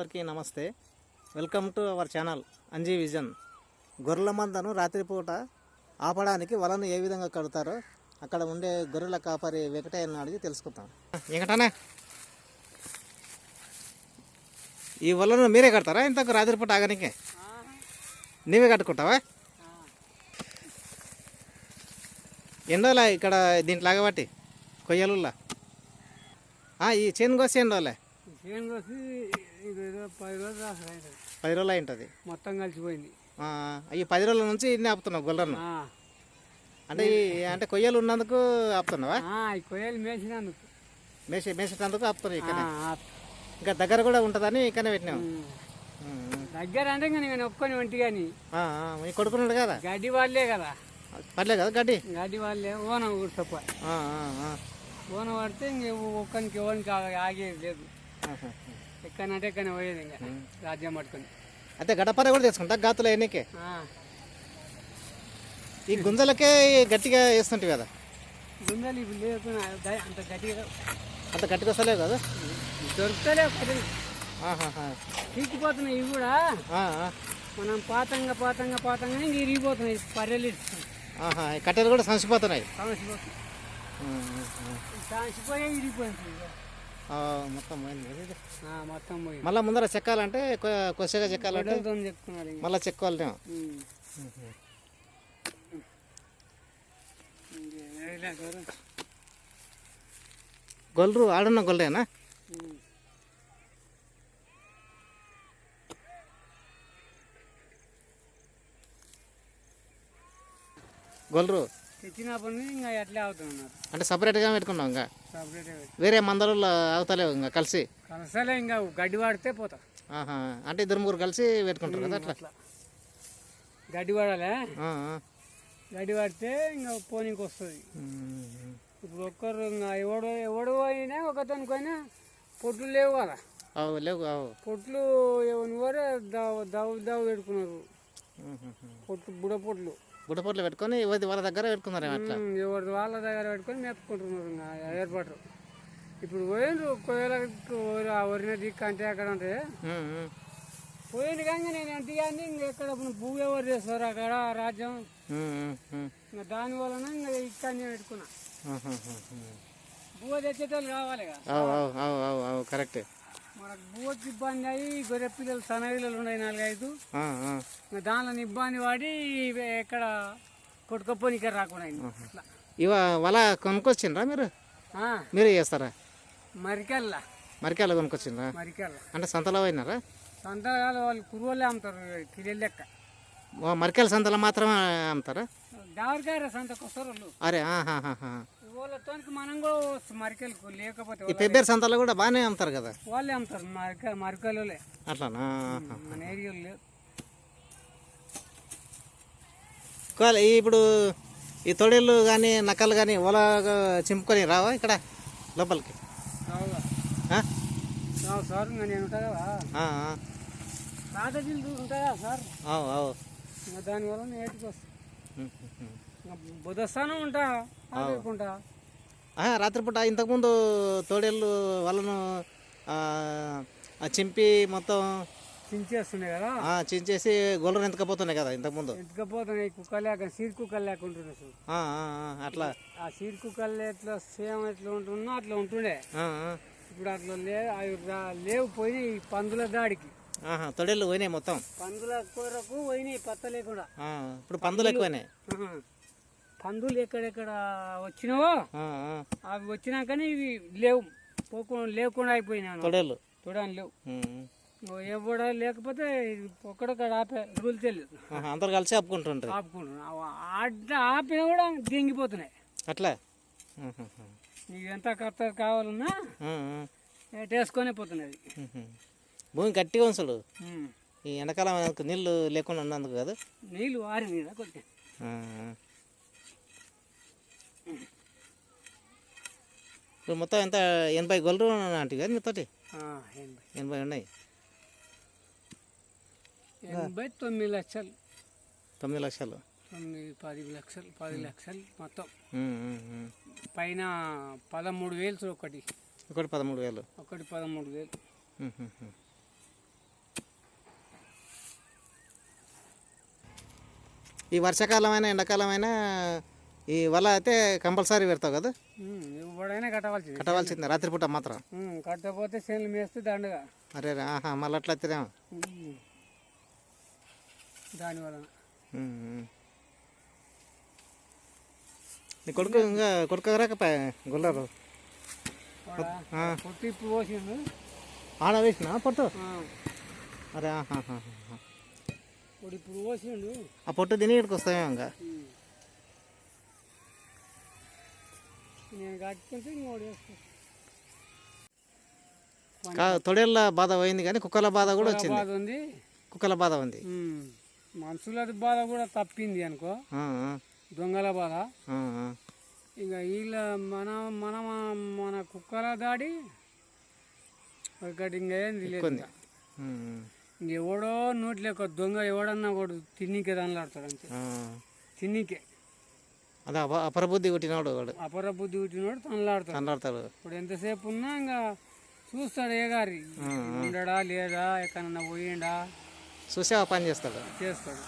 అందరికీ నమస్తే. Welcome to our channel Anji vision. గొర్రెల మందను రాత్రిపూట ఆపడానికి వలను ఏ విధంగా కడతారో అక్కడ ఉండే గొర్రెల కాపరి వెంకటయ్యను అడిగి తెలుసుకుందాం. వెంకటనే ఈ వలను మీరే కడతారా? ఇంతకు రాత్రిపూట ఆగడానికి నీవే కట్టుకుంటావా? ఎండోలా ఇక్కడ దీంట్లో బట్టి కొయ్యలుల్లా? ఆ, ఈ చేను కోసి ఎండోలే? చేను కోసి పది రోజులు దాకా అయింది. పది రోజులు అయి ఉంటుంది మొత్తం కలిసిపోయింది. ఈ పది రోజుల నుంచి ఇన్ని ఆపుతున్నావు గొల్లలను ఆ. అంటే అంటే కొయ్యలు ఉన్నందుకు ఆపుతున్నావా? కొయ్యలు మేసినందుకు. మేసే మేసేటందుకు ఆపుతున్నావు ఇక్కడ. ఇంకా దగ్గర కూడా ఉంటుందని ఇక్కడనే పెట్టినావు. దగ్గర అంటే ఇంకా నేను ఒప్పుకొని వంటి కానీ మీ కొడుకున్నాడు కదా? గడ్డి వాళ్ళే కదా. పర్లేదు కదా గడ్డి? గడ్డి వాళ్ళే ఓన తప్ప ఆ, ఆ. ఓన పడితే ఇంక ఒక్కనికి ఎవరికి ఆగేది లేదు. ఎక్కడంటే ఎక్కడ పోయేది ఇంకా. రాజ్యం పట్టుకొని. అయితే గడపర కూడా తెచ్చుకుంటా? గాతులు ఎన్నికే. ఈ గుంజలకే గట్టిగా వేస్తుంటాయి కదా? ఇప్పుడు లేకున్నా ద- అంత గట్టిగా అంత గట్టిగా వస్తలేవు కదా? దొరుకుతలే పది ఆహాహా. తీసిపోతున్నాయి ఇవి కూడా. మనం పాతంగా పాతంగా పాతంగానే ఇంక ఇరిగిపోతున్నాయి. పర్రెలు ఆహా. ఈ కట్టెలు కూడా సంచిపోతున్నాయి. సమసిపోతున్నాయి ఉమ్, ఉమ్, మొత్తం పోయింది మొత్తం పోయింది మళ్ళీ ముందర చెక్కాలంటే కొద్దిగా చెక్కాలంటే. మళ్ళీ చెక్కోవాలేమో ఉమ్. ఇంకే వేయలే గౌరవం. గొల్లు ఆడున్న గొల్లేనా ఉమ్. తెచ్చినప్పటి నుంచి ఇంకా ఎట్లే అవుతున్నారు అంటే సపరేట్గా పెట్టుకున్నాం ఇంకా? సపరేట్గా. వేరే మందలు అవుతలేవు ఇంకా కలిసి? కలసలే ఇంకా గడ్డి వాడితే పోతా. ఆహా అంటే ఇద్దరు ముగ్గురు కలిసి పెట్టుకుంటారు కదా అట్లా? గడ్డి వాడాలే. గడ్డి వాడితే ఇంకా పోనీకి వస్తుంది. ఇప్పుడు ఒక్కరు ఇంకా ఎవడు ఎవడు అయినా ఒకతనికి అయినా పొట్లు లేవు కదా. అవు లేవు అవు. పొట్లు ఎవరి వారే దావు దావు దావు పెట్టుకున్నారు. పొట్లు బుడ పొట్లు గుడ్డపోట్లు పెట్టుకొని ఎవరి వాళ్ళ దగ్గర అట్లా. ఉమ్, ఎవరి వాళ్ళ దగ్గర పెట్టుకొని మేపుకుంటున్నారు ఇంకా ఏర్పాటు ఇప్పుడు పోయిండ్రు కోయలకు వరిన దిక్కు అంటే అక్కడ ఉమ్. పోయింది కానీ నేను ఎంత కానీ ఇంక ఎక్కడ భూ ఎవరు చేస్తారు అక్కడ రాజ్యం? దాని వలన ఇంకా ఇక్కడనే పెట్టుకున్నా. ఉహుహుహు. భూ తెచ్చేటోళ్ళు అవు కరెక్ట్. మనకు భూకి ఇబ్బంది అయ్యి గొర్రె పిల్లలు సన్న పిల్లలు ఉన్నాయి నాలుగైదు. దానిలో ఇబ్బంది పడి ఎక్కడ కొట్టుకపోని ఇక్కడ రాకుండా. అట్లా. ఇవ వల కొనుక్కొచ్చిండ్రా మీరు? మీరే చేస్తారా? మరికెల్లా మరికాయలు కొనుక్కొచ్చిండ్రా? మరికెల్లా అంటే సంతలో పోయినారా? సంతకాలు వాళ్ళు కురువలే అమ్ముతారు కిలో లెక్క. ఓ మరికాయల సంతలో మాత్రమే అమ్ముతారా? దావరికాయ సంతకు వస్తారు వాళ్ళు. అరే. వాళ్ళతోనికి మనం లేకపోతే ఈ పెబ్బేరు సంతలో కూడా బాగానే అమ్ముతారు కదా? వాళ్ళే అమ్ముతారు మరిక అట్లానా. మన ఏరియాలో లేదు ఇప్పుడు ఈ తొడేళ్ళు కానీ నక్కలు కానీ ఒల చింపుకొని రావా ఇక్కడ లోపలికి? సార్ నేను ఉంటా కదా. ఉంటాయా సార్? అవు అవు ఇంకా దానివల్ల నేటికి బుధస్థానం ఉంటా ఆడుకుంటా రాత్రిపూట ఇంతకుముందు తోడేళ్ళు వాళ్ళను చింపి మొత్తం చించేస్తున్నాయి కదా? చించేసి గొల్లను ఎంతకపోతున్నాయి కదా ఇంతకుముందు. ఎత్తుకపోతున్నాయి కుక్క లేక సీడ్ కుక్కలు లేక అట్లా. ఆ సీడ్ కుక్కలు ఎట్లా సేమ్ ఎట్లా ఉంటున్నా అట్లా ఉంటుండే. ఇప్పుడు అట్లా లే అవి లేవు పోయినాయి ఈ పందుల దాడికి. ఆహా, తొడేళ్ళు పోయినాయి మొత్తం. పందుల కూరకు పోయినాయి పత్త లేకుండా. ఇప్పుడు పందులు ఎక్కువైనాయి. ఆహా. పందులు ఎక్కడెక్కడ వచ్చినావో. అవి వచ్చినాకనే ఇవి లేవు. పోకుండా లేకుండా అయిపోయినాయి అన్నమాట. తొడేళ్ళు చూడండి లేవు. ఎవడ లేకపోతే ఒక్కడొక్కడ ఆపే రూల్ తెలియదు. అందరు కలిసి ఆపుకుంటుంటారు. ఆపుకుంటున్నాం అడ్డ ఆపినా కూడా దింగిపోతున్నాయి. అట్లా? ఎంత కర్త కావాలన్నా. వేసుకొనే పోతున్నది ఉహు. భూమి గట్టిగా ఉంచడు. ఈ ఎండాకాలం నీళ్ళు లేకుండా ఉన్నందుకు కదా. నీళ్ళు ఆరి నీడ కొంచెం ఇప్పుడు మొత్తం ఎంత? ఎనభై గొల్లరు అంటే కదా మీతో ఎనభై. ఉన్నాయి. ఎనభై తొమ్మిది లక్షలు. తొమ్మిది లక్షలు. తొమ్మిది పది లక్షలు పది లక్షలు మొత్తం. పైన పదమూడు వేలు ఒకటి. ఒకటి పదమూడు వేలు. ఒకటి పదమూడు వేలు. ఈ వర్షాకాలం అయినా ఎండాకాలం అయినా ఈ వల్ల అయితే కంపల్సరీ పెడతావు కదా? ఎవడైనా కట్టవలసింది. కట్టవలసిందే రాత్రిపూట మాత్రం. కట్టకపోతే చేనులు మేస్తే దండగా. అరే ఆహా మళ్ళీ అట్లా ఉమ్. దాని వలన నీ కొడుకు ఇంకా కొడుకు గుల్లరు. పొట్టు ఇప్పుడు పోసిండు. ఆడ వేసిన? పొట్టు? అరే ఆహా, ఇప్పుడు పోసిండు. ఆ పొట్టు తిని ఇక్కడికి ఇంకా. నేను కట్టుకుంటే ఇంకోటి వేస్తా కా తొడేళ్ళ బాధ పోయింది కానీ కుక్కల బాధ కూడా వచ్చింది. బాధ ఉంది. కుక్కల బాధ ఉంది. మనుషుల బాధ కూడా తప్పింది అనుకో. దొంగల బాధ. ఇక వీళ్ళ మన మన మన కుక్కల దాడి ఒకటి ఇంకా ఏంది లేదు. ఉమ్, ఇంకెవడో నోట్లో ఒక దొంగ ఎవడన్నా ఒకడు తిన్నికే దానిలాడతాడు అంతే. తిన్నికే. అదే అప అపరబుద్ధి కొట్టినాడు వాడు. అపర బుద్ధి పుట్టినోడు తనలాడతాడు. కనలాడతాడు ఇప్పుడు ఎంతసేపు ఉన్నా ఇంకా చూస్తాడు ఏ గారి. ఉండడా లేదా ఎక్కడన్నా పోయిండా? చూసి ఆ పని చేస్తాడు. చేస్తాడు.